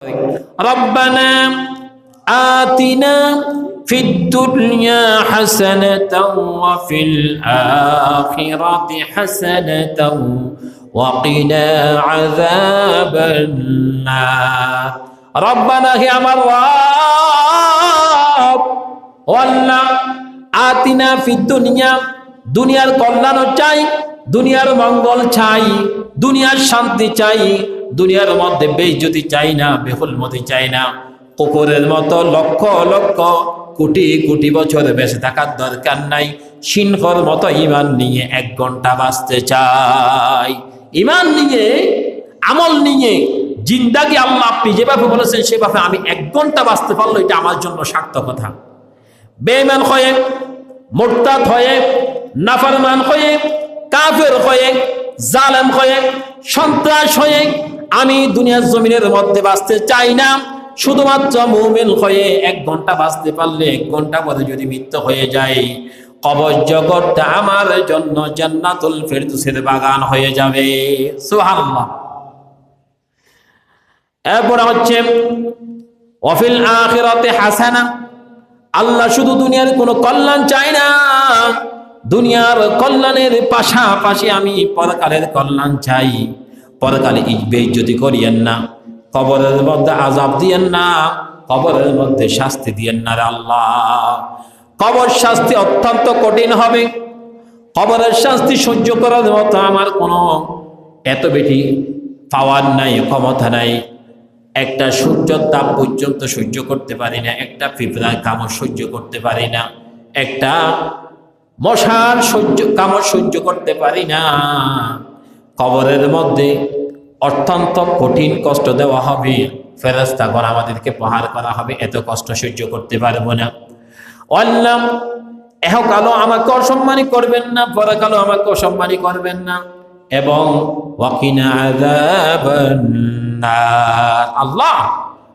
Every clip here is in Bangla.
ربنا آتنا في الدنيا حسنة وفي الآخرة حسنة وقنا عذاب النار ربنا هي আমার রব ও আল্লাহ আতিনা ফিদ দুনিয়া দুনিয়ার কল্যাণ চাই দুনিয়ার মঙ্গল চাই, দুনিয়ার শান্তি চাই, দুনিয়ার মধ্যে বেইজ্জতি চাই না, বেহুল মতি চাই না। কুকুরের মতো লক্ষ লক্ষ, কোটি কোটি বছর বেঁচে থাকার দরকার নাই। সিংহর মতো ইমান নিয়ে এক ঘণ্টা বাঁচতে চাই। ইমান নিয়ে, আমল নিয়ে, জিন্দাগি আল্লাহ আপনি যেভাবে বলেছেন সেভাবে আমি এক ঘণ্টা বাঁচতে পারল এটা আমার জন্য সার্থকতা বেঈমান হয়ে, মোরতাদ হয়ে, নাফারমান হয়ে কাফের হয়ে, জালেম হয়ে, সন্ত্রাস হয়ে আমি দুনিয়ার জমিনের মধ্যে বাঁচতে চাই না। শুধুমাত্র মুমিন হয়ে এক ঘণ্টা বাঁচতে পারলে এক ঘণ্টা পরে যদি মৃত্যু হয়ে যায়, কবর জগৎটা আমার জন্য জান্নাতুল ফেরদৌসের বাগান হয়ে যাবে। সুবহানাল্লাহ। এরপরে হচ্ছে অফিল আখিরাতে হাসানা, আল্লাহ শুধু দুনিয়ার কোনো কল্যাণ চাই না। দুনিয়ার কল্যাণের পাশাপাশি আমি পরকালের কল্যাণ চাই। পরকালে যদি করিয়েন না, কবরের মধ্যে আজাব দিয়েন না, কবরের মধ্যে শাস্তি দিয়েন না আল্লাহ। কবর শাস্তি অত্যন্ত কঠিন হবে। কবরের শাস্তি সহ্য করার মতো আমার কোনো এত বেটি পাওয়ার নাই, ক্ষমতা নাই। একটা সূর্যর তাপ পর্যন্ত সহ্য করতে পারি না, একটা পিঁপড়ার কামড় সহ্য করতে পারি না, একটা মশার সহ্য, কামড় সহ্য করতে পারি না। কবরের মধ্যে অত্যন্ত কঠিন কষ্ট দেওয়া হবে। ফেরস্তা ঘর আমাদেরকে প্রহার করা হবে, এত কষ্ট সহ্য করতে পারব না। অল্লাম, এহকালও আমাকে অসম্মানী করবেন না, পরকালও আমাকে অসম্মানী করবেন না। এবং আল্লাহ,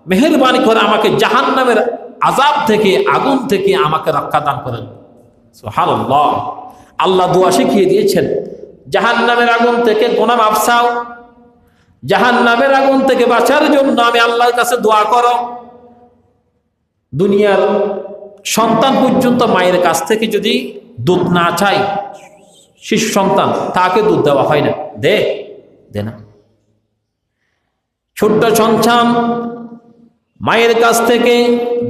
মেহেরবানি করে আমাকে জাহান্নামের আজাব থেকে, আগুন থেকে আমাকে রক্ষা দান করেন। আল্লাহ দোয়া শিখিয়ে দিয়েছেন, জাহান্নামের আগুন থেকে গোনা মাফসাও জাহান্নামের আগুন থেকে বাঁচার জন্য আমি আল্লাহর কাছে দোয়া করো। দুনিয়ার সন্তান পর্যন্ত মায়ের কাছ থেকে যদি দুধ না চাই শিশু সন্তান, তাকে দুধ দেওয়া হয় না। দে দে না। ছোট্ট সন্তান মায়ের কাছ থেকে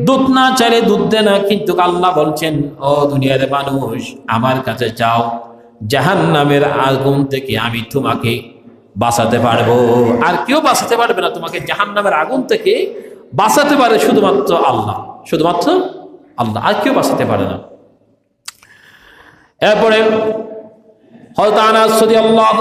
দুধ না চাইলে দুধ দে না, কিন্তু আল্লাহ বলছেন, ও দুনিয়ার মানুষ, আমার কাছে যাও জাহান নামের আগুন থেকে আমি তোমাকে বাঁচাতে পারব। আর কেউ বাঁচাতে পারবে না, তোমাকে জাহান নামের আগুন থেকে বাঁচাতে পারে শুধুমাত্র আল্লাহ শুধুমাত্র আল্লাহ, আর কেউ বাঁচাতে পারে না। এরপরে হয়তো আনাস আল্লাহ